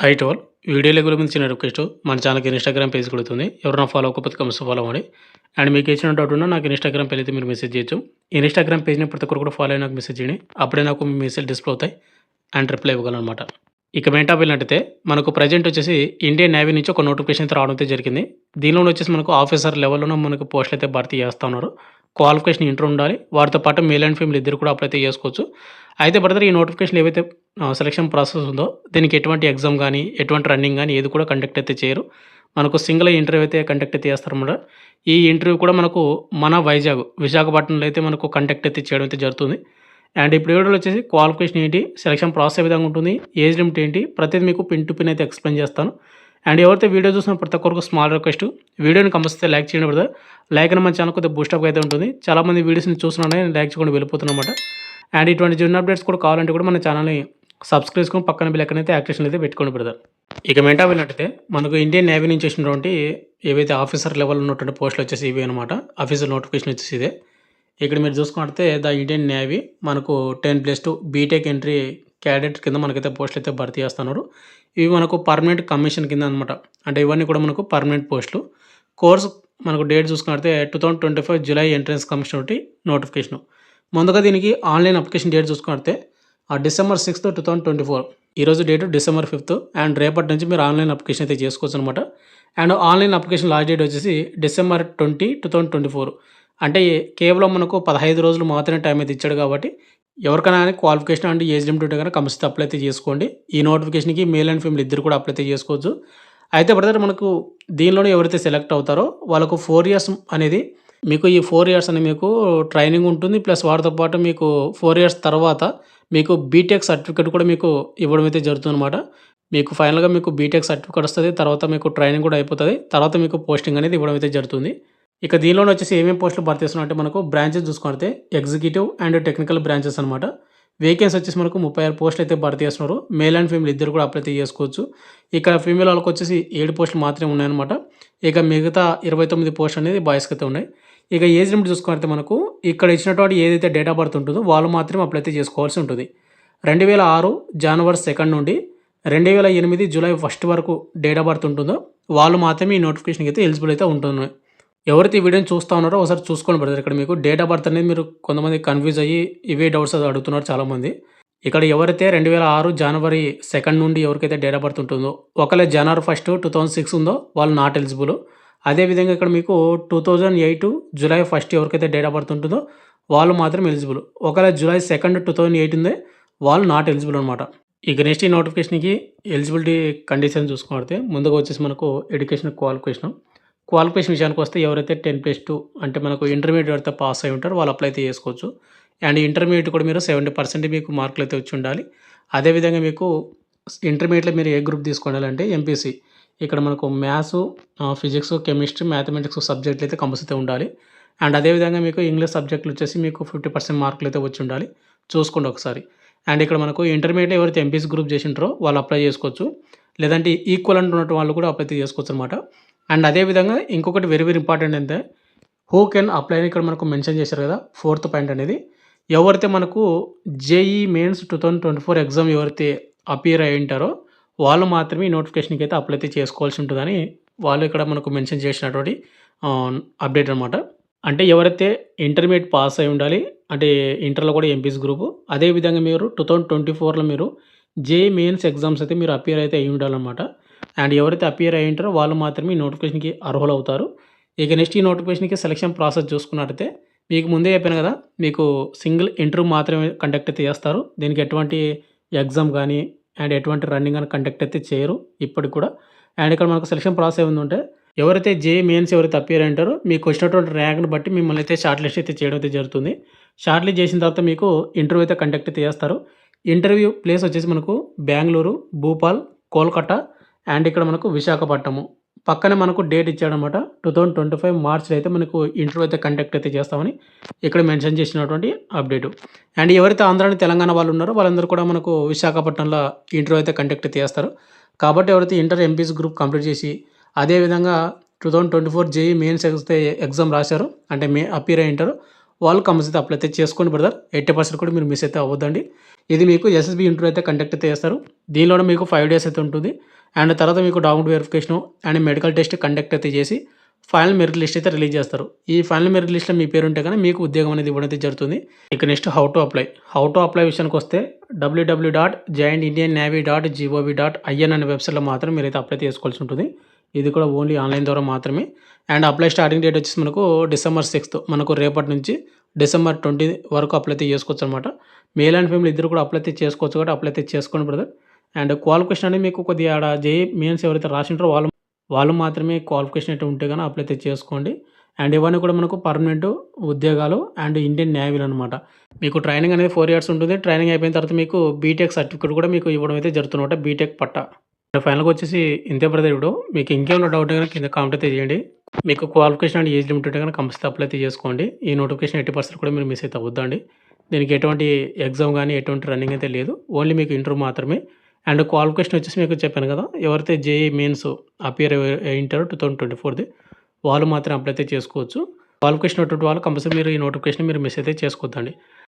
High toll వీడియోల గురించి request మన ఛానల్కి ఇన్స్టాగ్రామ్ పేజ్ కొడుతుంది. ఎవరైనా ఫాలో అవ్వకపోతే కమ్స్ ఫాలో అవ్వండి. అండ్ మీకు ఇచ్చిన డౌట్ ఉన్నా నాకు ఇన్స్టాగ్రామ్ పేజ్ అయితే మీరు మెసేజ్ చేయొచ్చు. ఇన్స్టాగ్రామ్ పేజ్ని ప్రతి ఒక్కరు కూడా ఫాలో అయ్యి నాకు మెసేజ్ చేయండి. అప్పుడే నాకు మీ మెసేజ్ డిస్ప్లే అవుతాయి. అండ్ రిప్లై ఇవ్వగలనమాట. ఇక మెయిన్ టాపిక్ అంటే మనకు ప్రజెంట్ వచ్చేసి ఇండియన్ నేవీ నుంచి ఒక నోటిఫికేషన్ అయితే రావడం అయితే జరిగింది. దీనిలో వచ్చేసి మనకు ఆఫీసర్ లెవెల్లోనూ మనకు పోస్టులు అయితే భర్తీ చేస్తూ ఉన్నారు. క్వాలిఫికేషన్ ఇంటర్ ఉండాలి. వారితో పాటు మేల్ అండ్ ఫీమేల్ ఇద్దరు కూడా అప్లై అయితే చేసుకోవచ్చు. అయితే బ్రదర్ ఈ నోటిఫికేషన్ ఏవైతే సెలక్షన్ ప్రాసెస్ ఉందో దీనికి ఎటువంటి ఎగ్జామ్ కానీ ఎటువంటి రన్నింగ్ కానీ ఏది కూడా కండక్ట్ అయితే చేయరు. మనకు సింగిల్ ఇంటర్వ్యూ అయితే కండక్ట్ అయితే చేస్తారన్నమాట ఈ ఇంటర్వ్యూ కూడా మనకు మన వైజాగ్ విశాఖపట్నంలో అయితే మనకు కండక్ట్ అయితే చేయడం అయితే జరుగుతుంది. అండ్ ఇప్పుడు వీడియోలో వచ్చేసి క్వాలిఫికేషన్ ఏంటి? సెలక్షన్ ప్రాసెస్ ఏ విధంగా ఉంటుంది? ఏజ్ లిమిట్ ఏంటి? ప్రతిదీ మీకు పిన్ టు పిన్ అయితే ఎక్స్ప్లెయిన్ చేస్తాను. అండ్ ఎవరైతే వీడియో చూసిన ప్రతి ఒక్కరికి స్మాల్ రిక్వెస్ట్ వీడియోని కంపల్సరీ లైక్ చేయండి బ్రదర్ లైక్ అని మన ఛానల్ కొద్దిగా బూస్టప్ అయితే ఉంటుంది. చాలామంది వీడియోస్ని చూస్తున్నాను నేను లైక్ చేయకుండా వెళ్ళిపోతున్నమాట అండ్ ఇటువంటి జూన్ అప్డేట్స్ కూడా కావాలంటే కూడా మన ఛానల్ని సబ్స్క్రైబ్ చేసుకుని పక్కన బిల్ ఎక్కడైతే యాక్టివేషన్ అయితే పెట్టుకోండి బ్రదర్ ఇక మెంటా వెళ్ళినట్టయితే మనకు ఇండియన్ నేవీ నుంచి వచ్చినటువంటి ఏవైతే ఆఫీసర్ లెవెల్ ఉన్నటువంటి పోస్టులు వచ్చేసి ఇవి అనమాట ఆఫీసర్ నోటిఫికేషన్ వచ్చేసి ఇదే. ఇక్కడ మీరు చూసుకుంటే ద ఇండియన్ నేవీ మనకు ten plus two B.Tech entry cadet కింద మనకైతే పోస్టులు అయితే భర్తీ చేస్తున్నారు. ఇవి మనకు పర్మనెంట్ కమిషన్ కింద అనమాట అంటే ఇవన్నీ కూడా మనకు పర్మనెంట్ పోస్టులు. కోర్స్ మనకు డేట్ చూసుకుంటే two thousand twenty five July entrance commission ఒకటి నోటిఫికేషన్. ముందుగా దీనికి ఆన్లైన్ అప్లికేషన్ డేట్ చూసుకుంటే ఆ December sixth two thousand twenty four ఈరోజు డేట్ డిసెంబర్ ఫిఫ్త్ అండ్ రేపటి నుంచి మీరు ఆన్లైన్ అప్లికేషన్ అయితే చేసుకోవచ్చు అనమాట and online application last date వచ్చేసి December twenty two thousand twenty four అంటే కేవలం మనకు పదహైదు రోజులు మాత్రమే టైం అయితే ఇచ్చాడు కాబట్టి ఎవరికైనా కానీ క్వాలిఫికేషన్ అండ్ ఏజ్ లిమిట్ ఉంటే కనుక కంపల్సరీ అప్లై అయితే చేసుకోండి. ఈ నోటిఫికేషన్కి మేల్ అండ్ ఫీమేల్ ఇద్దరు కూడా అప్లై అయితే చేసుకోవచ్చు. అయితే బ్రదర్ మనకు దీనిలోనే ఎవరైతే సెలెక్ట్ అవుతారో వాళ్ళకు ఫోర్ ఇయర్స్ అనేది మీకు ఈ ఫోర్ ఇయర్స్ అని మీకు ట్రైనింగ్ ఉంటుంది. ప్లస్ వాటితో పాటు మీకు ఫోర్ ఇయర్స్ తర్వాత మీకు బీటెక్ సర్టిఫికేట్ కూడా మీకు ఇవ్వడం అయితే జరుగుతుంది అనమాట మీకు ఫైనల్గా మీకు బీటెక్ సర్టిఫికేట్ వస్తుంది. తర్వాత మీకు ట్రైనింగ్ కూడా అయిపోతుంది. తర్వాత మీకు పోస్టింగ్ అనేది ఇవ్వడం అయితే జరుగుతుంది. ఇక దీనిలోనే వచ్చేసి ఏమేమి పోస్టులు భర్తీ చేస్తున్నాం అంటే మనకు బ్రాంచెస్ చూసుకుంటే ఎగ్జిక్యూటివ్ అండ్ టెక్నికల్ బ్రాంచెస్ అనమాట వేకెన్సీ వచ్చేసి మనకు ముప్పై ఆరు పోస్టులు అయితే భర్తీ చేస్తున్నారు. మేల్ అండ్ ఫీమేల్ ఇద్దరు కూడా అప్లై చేసుకోవచ్చు. ఇక్కడ ఫీమేల్ వాళ్ళకి వచ్చేసి ఏడు పోస్టులు మాత్రమే ఉన్నాయన్నమాట. ఇక మిగతా ఇరవై తొమ్మిది పోస్టులు అనేది బాయ్స్కి అయితే ఉన్నాయి. ఇక ఏజ్ లిమిట్ చూసుకుంటే మనకు ఇక్కడ ఇచ్చినటువంటి ఏదైతే డేట్ ఆఫ్ బర్త్ ఉంటుందో వాళ్ళు మాత్రమే అప్లై అయితే చేసుకోవాల్సి ఉంటుంది. రెండు వేల ఆరు జనవరి సెకండ్ నుండి రెండు వేల ఎనిమిది జూలై ఫస్ట్ వరకు డేట్ ఆఫ్ బర్త్ ఉంటుందో వాళ్ళు మాత్రమే ఈ నోటిఫికేషన్కి అయితే ఎలిజిబుల్ అయితే ఉంటున్నాయి. ఎవరైతే ఈ వీడియోని చూస్తూ ఉన్నారో ఒకసారి చూసుకోండి బ్రదర్ ఇక్కడ మీకు డేట్ ఆఫ్ బర్త్ అనేది మీరు కొంతమంది కన్ఫ్యూజ్ అయ్యి ఇవే డౌట్స్ అది అడుగుతున్నారు చాలామంది. ఇక్కడ ఎవరైతే రెండు వేల ఆరు జనవరి సెకండ్ నుండి ఎవరికైతే డేట్ ఆఫ్ బర్త్ ఉంటుందో ఒకవేళ January first two thousand six ఉందో వాళ్ళు నాట్ ఎలిజిబుల్ అదేవిధంగా ఇక్కడ మీకు two thousand eight July first ఎవరికైతే డేట్ ఆఫ్ బర్త్ ఉంటుందో వాళ్ళు మాత్రం ఎలిజిబుల్ ఒకవేళ July second two thousand eight ఉందే వాళ్ళు నాట్ ఎలిజిబుల్ అనమాట ఇక నెక్స్ట్ ఈ నోటిఫికేషన్కి ఎలిజిబిలిటీ కండిషన్ చూసుకుంటే ముందుగా వచ్చేసి మనకు ఎడ్యుకేషన్ క్వాలిఫికేషన్ క్వాలిఫికేషన్ విషయానికి వస్తే ఎవరైతే టెన్ ప్లస్ టూ అంటే మనకు ఇంటర్మీడియట్ అయితే పాస్ అయి ఉంటారో వాళ్ళు అప్లై అయితే చేసుకోవచ్చు. అండ్ ఇంటర్మీడియట్ కూడా మీరు సెవెంటీ పర్సెంట్ మీకు మార్కులు అయితే వచ్చి ఉండాలి. అదేవిధంగా మీకు ఇంటర్మీడియట్లో మీరు ఏ గ్రూప్ తీసుకోవాలంటే ఎంపీసీ ఇక్కడ మనకు మ్యాథ్స్ ఫిజిక్స్ కెమిస్ట్రీ మ్యాథమెటిక్స్ సబ్జెక్టులు అయితే కంపల్సరీ ఉండాలి. అండ్ అదేవిధంగా మీకు ఇంగ్లీష్ సబ్జెక్టులు వచ్చేసి మీకు ఫిఫ్టీ పర్సెంట్ మార్కులు అయితే వచ్చి ఉండాలి. చూసుకోండి ఒకసారి. అండ్ ఇక్కడ మనకు ఇంటర్మీడియట్ ఎవరైతే ఎంపీసీ గ్రూప్ చేసింటారో వాళ్ళు అప్లై చేసుకోవచ్చు. లేదంటే ఈక్వల్ అంటున్నట్టు వాళ్ళు కూడా అప్లై చేసుకోవచ్చు అనమాట అండ్ అదేవిధంగా ఇంకొకటి వెరీ వెరీ ఇంపార్టెంట్ అంటే హూ కెన్ అప్లై ఇక్కడ మనకు మెన్షన్ చేశారు కదా ఫోర్త్ పాయింట్ అనేది. ఎవరైతే మనకు JEE mains two thousand twenty four exam ఎవరైతే అపియర్ అయి ఉంటారో వాళ్ళు మాత్రమే ఈ నోటిఫికేషన్కి అయితే అప్లై అయితే చేసుకోవాల్సి ఉంటుందని వాళ్ళు ఇక్కడ మనకు మెన్షన్ చేసినటువంటి అప్డేట్ అనమాట అంటే ఎవరైతే ఇంటర్మీడియట్ పాస్ అయి ఉండాలి అంటే ఇంటర్లో కూడా ఎంపీస్ గ్రూపు అదేవిధంగా మీరు టూ థౌజండ్ ట్వంటీ ఫోర్లో మీరు జేఈ మెయిన్స్ ఎగ్జామ్స్ అయితే మీరు అపియర్ అయితే అయి ఉండాలన్నమాట. అండ్ ఎవరైతే అపియర్ అయి ఉంటారో వాళ్ళు మాత్రమే ఈ నోటిఫికేషన్కి అర్హులు అవుతారు ఇక నెక్స్ట్ ఈ నోటిఫికేషన్కి సెలక్షన్ ప్రాసెస్ చూసుకున్నట్టయితే మీకు ముందే చెప్పాను కదా మీకు సింగిల్ ఇంటర్వ్యూ మాత్రమే కండక్ట్ అయితే చేస్తారు. దీనికి ఎటువంటి ఎగ్జామ్ కానీ అండ్ ఎటువంటి రన్నింగ్ కానీ కండక్ట్ అయితే చేయరు ఇప్పటికి కూడా. అండ్ ఇక్కడ మనకు సెలక్షన్ ప్రాసెస్ ఏముందంటే ఎవరైతే జే మెయిన్స్ ఎవరైతే అపియర్ అంటారో మీకు వచ్చినటువంటి ర్యాంక్ని బట్టి మిమ్మల్ని అయితే షార్ట్ లిస్ట్ అయితే చేయడం అయితే జరుగుతుంది. షార్ట్ లిస్ట్ చేసిన తర్వాత మీకు ఇంటర్వ్యూ అయితే కండక్ట్ అయితే చేస్తారు. ఇంటర్వ్యూ ప్లేస్ వచ్చేసి మనకు బెంగళూరు భూపాల్ కోల్కతా అండ్ ఇక్కడ మనకు విశాఖపట్నము. పక్కనే మనకు డేట్ ఇచ్చాడనమాట. టూ థౌజండ్ ట్వంటీ ఫైవ్ మార్చ్లో అయితే మనకు ఇంటర్వ్యూ అయితే కండక్ట్ అయితే చేస్తామని ఇక్కడ మెన్షన్ చేసినటువంటి అప్డేటు అండ్ ఎవరైతే ఆంధ్రాని తెలంగాణ వాళ్ళు ఉన్నారో వాళ్ళందరూ కూడా మనకు విశాఖపట్నంలో ఇంటర్వ్యూ అయితే కండక్ట్ అయితే చేస్తారు. కాబట్టి ఎవరైతే ఇంటర్ ఎంపీస్ గ్రూప్ కంప్లీట్ చేసి అదేవిధంగా two thousand twenty four JEE mains exam రాశారు. అంటే మే అపీర్ అయి ఉంటారు. వాళ్ళు కంపల్సరీ అప్లై అయితే చేసుకోండి బ్రదర్ ఎయిటీ పర్సెంట్ కూడా మీరు మిస్ అయితే అవ్వద్దండి. ఇది మీకు ఎస్ఎస్బి ఇంటర్వ్యూ అయితే కండక్ట్ అయితే చేస్తారు. దీనిలో మీకు ఫైవ్ డేస్ అయితే ఉంటుంది. అండ్ తర్వాత మీకు document verification and medical test conduct అయితే చేసి ఫైనల్ మెరిట్ లిస్ట్ అయితే రిలీజ్ చేస్తారు. ఈ ఫైనల్ మెరిట్ లిస్ట్లో మీ పేరు ఉంటే కానీ మీకు ఉద్యోగం అనేది ఇవ్వడం అయితే జరుగుతుంది. ఇక next how to apply how to apply విషయానికి వస్తే W W dot joint Indian navy dot gov dot in అనే వెబ్సైట్లో మాత్రం మీరైతే అప్లై చేసుకోవాల్సి ఉంటుంది. ఇది కూడా ఓన్లీ ఆన్లైన్ ద్వారా మాత్రమే. అండ్ అప్లై స్టార్టింగ్ డేట్ వచ్చేసి మనకు డిసెంబర్ సిక్స్త్. మనకు రేపటి నుంచి డిసెంబర్ ట్వంటీ వరకు అప్లై అయితే చేసుకోవచ్చు అనమాట మేల్ అండ్ ఫీమేల్ ఇద్దరు కూడా అప్లై అయితే చేసుకోవచ్చు కాబట్టి అప్లై అయితే చేసుకోండి బ్రదర్. అండ్ క్వాలిఫికేషన్ అనేది మీకు కొద్దిగా ఆడ జేఈ మెయిన్స్ ఎవరైతే రాసింటారో వాళ్ళు వాళ్ళు మాత్రమే క్వాలిఫికేషన్ అయితే ఉంటే కానీ అప్లై అయితే చేసుకోండి. అండ్ ఇవన్నీ కూడా మనకు పర్మనెంట్ ఉద్యోగాలు అండ్ ఇండియన్ నేవీలు అనమాట మీకు ట్రైనింగ్ అనేది ఫోర్ ఇయర్స్ ఉంటుంది. ట్రైనింగ్ అయిపోయిన తర్వాత మీకు బీటెక్ సర్టిఫికేట్ కూడా మీకు ఇవ్వడం అయితే జరుగుతున్నమాట బీటెక్ పట్టా. ఫైనల్గా వచ్చేసి ఇంతే బ్రదర్ ఇప్పుడు మీకు ఇంకేమైనా డౌట్ కనుక కింద కామెంట్ అయితే చేయండి. మీకు క్వాలిఫికేషన్ అండ్ ఏజ్ లిమిటెడ్ కనుక కంపల్సరీ అప్లై అయితే చేసుకోండి. ఈ నోటిఫికేషన్ ఎయిటీ పర్సెంట్ కూడా మీరు మిస్ అయితే అవుద్దండి దీనికి ఎటువంటి ఎగ్జామ్ కానీ ఎటువంటి రన్నింగ్ అయితే లేదు. ఓన్లీ మీకు ఇంటర్వ్యూ మాత్రమే. అండ్ క్వాలిఫికేషన్ వచ్చేసి మీకు చెప్పాను కదా ఎవరైతే జేఈ మెయిన్స్ అపియర్ అయింటారో టూ థౌసండ్ ట్వంటీ ఫోర్ది వాళ్ళు మాత్రం అప్లై అయితే చేసుకోవచ్చు. క్వాలిఫికేషన్ ఉన్నటువంటి వాళ్ళు కంపల్సరీ మీరు ఈ నోటిఫికేషన్ మీరు మిస్ అయితే చేసుకోవద్దండి.